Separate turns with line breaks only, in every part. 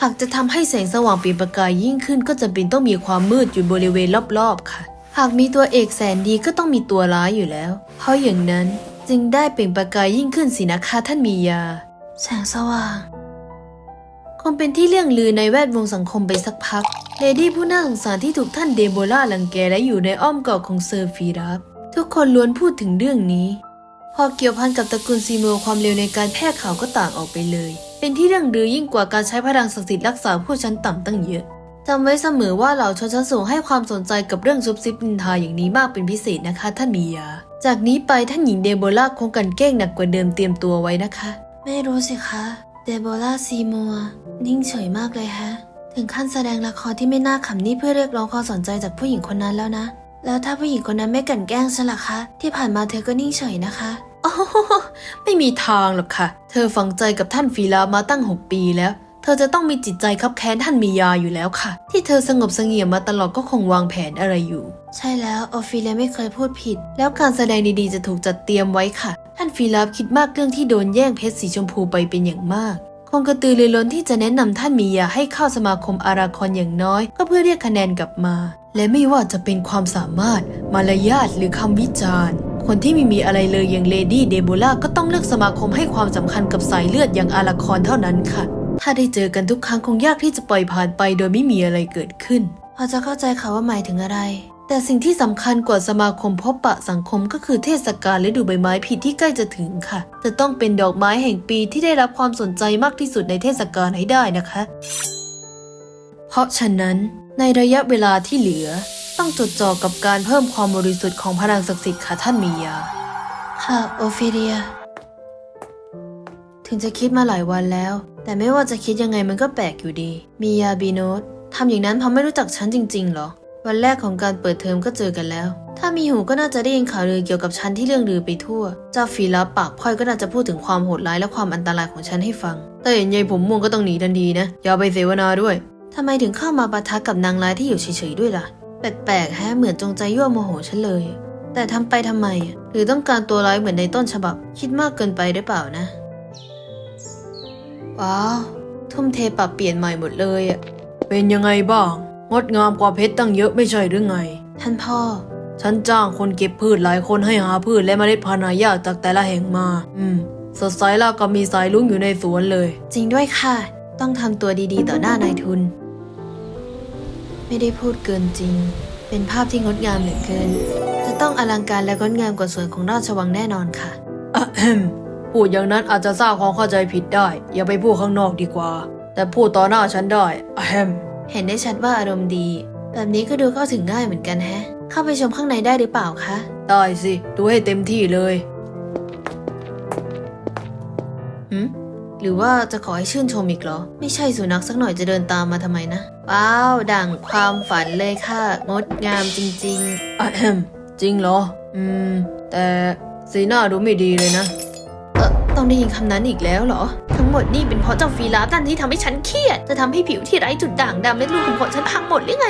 หากจะทำให้แสงสว่างเปลี่ยนประกายยิ่งขึ้นก็จะเป็นต้องมีความมืดอยู่บริเวณรอบๆค่ะ หากมีตัวเอกแสนดีก็ต้องมีตัวร้ายอยู่แล้ว เพราะอย่างนั้นจึงได้เปล่งประกายยิ่งขึ้นสินะคะท่านมียา แสงสว่างคงเป็นที่เรื่องลือในแวดวงสังคมไปสักพัก เลดี้ผู้น่าสงสารที่ถูกท่านเดโบล่าลังแกและอยู่ในอ้อมกอดของเซอร์ฟีรับ ทุกคนล้วนพูดถึงเรื่องนี้ พอเกี่ยวพันกับตระกูลซีโมความเร็วในการแพร่ข่าวก็ต่างออกไปเลย เป็นที่เรื่องลือยิ่งกว่าการใช้พลังศักดิ์สิทธิ์รักษาผู้ชั้นต่ำตั้งเยอะจำไว้เสมอว่าเหล่าชนชั้นสูงให้ความสนใจกับเรื่องซุบซิบนินทาอย่างนี้มากเป็นพิเศษนะคะ ท่านมียา จากนี้ไปท่านหญิงเดโบล่าคงกันแกล้งหนักกว่าเดิมเตรียมตัวไว้นะคะ ไม่รู้สิคะ เดโบล่าซีมัวนิ่งเฉยมากเลยฮะ ถึงขั้นแสดงละครที่ไม่น่าขำนี่เพื่อเรียกร้องความสนใจจากผู้หญิงคนนั้นแล้วนะ แล้วถ้าผู้หญิงคนนั้นไม่กลันแกล้งฉันล่ะคะ ที่ผ่านมาเธอก็นิ่งเฉยนะคะ ไม่มีทางหรอกค่ะ เธอฝังใจกับท่านฟีลามาตั้ง6ปีแล้ว เธอจะต้องมีจิตใจคับแค้นท่านมียาอยู่แล้วค่ะ ที่เธอสงบเสงี่ยมมาตลอดก็คงวางแผนอะไรอยู่ ใช่แล้วออฟิเลียไม่เคยพูดผิด แล้วการแสดงดีๆจะถูกจัดเตรียมไว้ค่ะ ท่านฟีลาคิดมากเรื่องที่โดนแย่งเพชรสีชมพูไปเป็นอย่างมากคงกระตือรือร้นที่จะแนะนำท่านมียาให้เข้าสมาคมอาราคอนอย่างน้อย ก็เพื่อเรียกคะแนนกลับมา และไม่ว่าจะเป็นความสามารถ มารยาทหรือคำวิจารณ์ คนที่ไม่มีอะไรเลยอย่างเลดี้เดโบล่าก็ต้องเลือกสมาคมให้ความสำคัญกับสายเลือดอย่างอาราคอนเท่านั้นค่ะ ถ้าได้เจอกันทุกครั้งคงยากที่จะปล่อยผ่านไปโดยไม่มีอะไรเกิดขึ้น พอจะเข้าใจค่ะว่าหมายถึงอะไร แต่สิ่งที่สำคัญกว่าสมาคมพบปะสังคมก็คือเทศกาลฤดูใบไม้ผลิที่ใกล้จะถึงค่ะ จะต้องเป็นดอกไม้แห่งปีที่ได้รับความสนใจมากที่สุดในเทศกาลให้ได้นะคะ เพราะฉะนั้นในระยะเวลาที่เหลือ ต้องจดจ่อกับการเพิ่มความบริสุทธิ์ของพลังศักดิ์สิทธิ์ค่ะท่านมียา ค่ะโอฟิเลีย ถึงจะคิดมาหลายวันแล้ว แต่ไม่ว่าจะคิดยังไงมันก็แปลกอยู่ดี มียาบีโนตทำอย่างนั้นเพราะไม่รู้จักฉันจริงๆเหรอ วันแรกของการเปิดเทอมก็เจอกันแล้ว ถ้ามีหูก็น่าจะได้ยินข่าวลือเกี่ยวกับฉันที่เรื่องลือไปทั่ว เจ้าฟีลับปากพร่อยก็น่าจะพูดถึงความโหดร้ายและความอันตรายของฉันให้ฟัง แต่เห็นยายผมม่วงก็ต้องหนีทันทีนะ อย่าไปเสวนาด้วยทำไมถึงเข้ามาปะทะกับนางร้ายที่อยู่เฉยๆด้วยล่ะ แปลกๆแฮะเหมือนจงใจยั่วโมโหฉันเลย แต่ทำไปทำไมอะหรือต้องการตัวร้ายเหมือนในต้นฉบับ คิดมากเกินไปหรือเปล่านะ ว้าว ทุ่มเทปรับเปลี่ยนใหม่หมดเลยอะเป็นยังไงบ้าง งดงามกว่าเพชรตั้งเยอะไม่ใช่หรือไง ท่านพ่อ ฉันจ้างคนเก็บพืชหลายคนให้หาพืชและเมล็ดพันธุ์หายากจากแต่ละแห่งมา อืม สดใสแล้วก็มีสายลุ้งอยู่ในสวนเลย จริงด้วยค่ะ ต้องทำตัวดีๆ ต่อหน้านายทุน ไม่ได้พูดเกินจริง เป็นภาพที่งดงามเหลือเกิน จะต้องอลังการและงดงามกว่าสวนของราชวังแน่นอนค่ะอะแฮมพูดอย่างนั้นอาจจะสร้างความเข้าใจผิดได้ อย่าไปพูดข้างนอกดีกว่า แต่พูดต่อหน้าฉันได้อะแฮมเห็นได้ชัดว่าอารมณ์ดี แบบนี้ก็ดูเข้าถึงง่ายเหมือนกันแฮะ เข้าไปชมข้างในได้หรือเปล่าคะ ได้สิ ดูให้เต็มที่เลยหืมหรือว่าจะขอให้ชื่นชมอีกเหรอ ไม่ใช่สุนัขสักหน่อยจะเดินตามมาทำไมนะ ว้าว ดั่งความฝันเลยค่ะ งดงามจริงๆอะแฮมจริงเหรอ อืม แต่สีหน้าดูไม่ดีเลยนะ เออต้องได้ยินคำนั้นอีกแล้วเหรอ ทั้งหมดนี่เป็นเพราะเจ้าฟีลาฟนั่นที่ทำให้ฉันเครียด จะทำให้ผิวที่ไร้จุดด่างดำและรูขุมขนฉันพังหมดหรือไง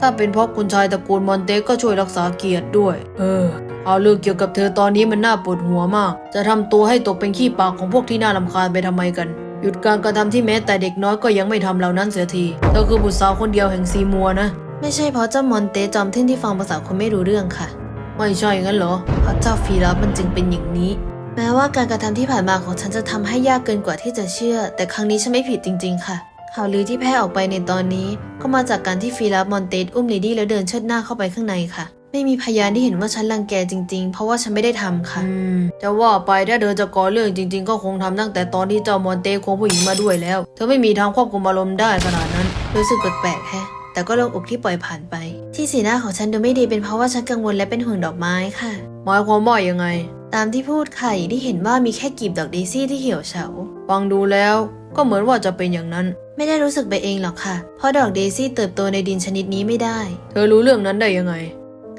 ถ้าเป็นเพราะคุณชายตระกูลมอนเตก็ช่วยรักษาเกียรติด้วย เออ เอาเรื่องเกี่ยวกับเธอตอนนี้มันน่าปวดหัวมาก จะทำตัวให้ตกเป็นขี้ปากของพวกที่น่ารำคาญไปทำไมกัน หยุดการกระทำที่แม้แต่เด็กน้อยก็ยังไม่ทำเหล่านั้นเสียที เธอคือบุตรสาวคนเดียวแห่งซีมัวนะ ไม่ใช่เพราะเจ้ามอนเตจอมทึ่นที่ฟังภาษาคนไม่รู้เรื่องค่ะ ไม่ใช่งั้นเหรอ เพราะเจ้าฟีรับมันจึงเป็นอย่างนี้ แม้ว่าการกระทำที่ผ่านมาของฉันจะทำให้ยากเกินกว่าที่จะเชื่อ แต่ครั้งนี้ฉันไม่ผิดจริง ๆ ค่ะ ข่าวลือที่แพร่ออกไปในตอนนี้ ก็มาจากการที่ฟีรับมอนเตสอุ้มเลดี้แล้วเดินเชิดหน้าเข้าไปข้างในค่ะ ไม่มีพยานที่เห็นว่าฉันรังแกจริงๆ เพราะว่าฉันไม่ได้ทำค่ะอืมจะว่าไปถ้าเธอจะก่อเรื่องจริง ๆ ก็คงทำตั้งแต่ตอนที่เจ้ามอนเตควงผู้หญิงมาด้วยแล้ว เธอไม่มีทางควบคุมอารมณ์ได้ขนาดนั้น รู้สึกแปลกๆแฮะแต่ก็โล่งอกที่ปล่อยผ่านไป ที่สีหน้าของฉันดูไม่ดีเป็นเพราะว่าฉันกังวลและเป็นห่วงดอกไม้ค่ะหมายความว่ายังไง ตามที่พูดค่ะอย่างที่เห็นว่ามีแค่กลีบดอกเดซี่ที่เหี่ยวเฉาฟังดูแล้ว ก็เหมือนว่าจะเป็นอย่างนั้น ไม่ได้รู้สึกไปเองหรอกค่ะ เพราะดอกเดซี่เติบโตในดินชนิดนี้ไม่ได้ เธอรู้เรื่องนั้นได้ยังไง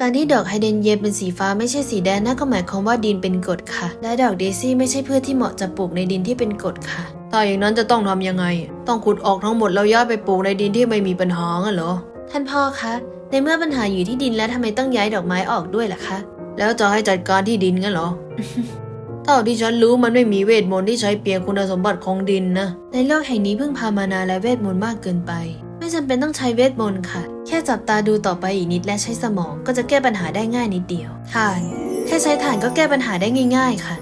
การที่ดอกไฮเดรนเยียมเป็นสีฟ้าไม่ใช่สีแดงนั่นก็หมายความว่าดินเป็นกรดค่ะ และดอกเดซี่ไม่ใช่พืชที่เหมาะจะปลูกในดินที่เป็นกรดค่ะถ้าอย่างนั้นจะต้องทำยังไง ต้องขุดออกทั้งหมดแล้วย้ายไปปลูกในดินที่ไม่มีปัญหางั้นเหรอ ท่านพ่อคะ ในเมื่อปัญหาอยู่ที่ดินแล้วทำไมต้องย้ายดอกไม้ออกด้วยล่ะคะ แล้วจะให้จัดการที่ดินงั้นเหรอ เท่าที่ฉันรู้มันไม่มีเวทมนต์ที่ใช้เปลี่ยนคุณสมบัติของดินนะ ในโลกแห่งนี้เพิ่งพามานาและเวทมนต์มากเกินไป ไม่จำเป็นต้องใช้เวทมนต์ค่ะแค่จับตาดูต่อไปอีกนิดและใช้สมองก็จะแก้ปัญหาได้ง่ายนิดเดียวถ่าน แค่ใช้ถ่านก็แก้ปัญหาได้ง่าย ๆ ค่ะ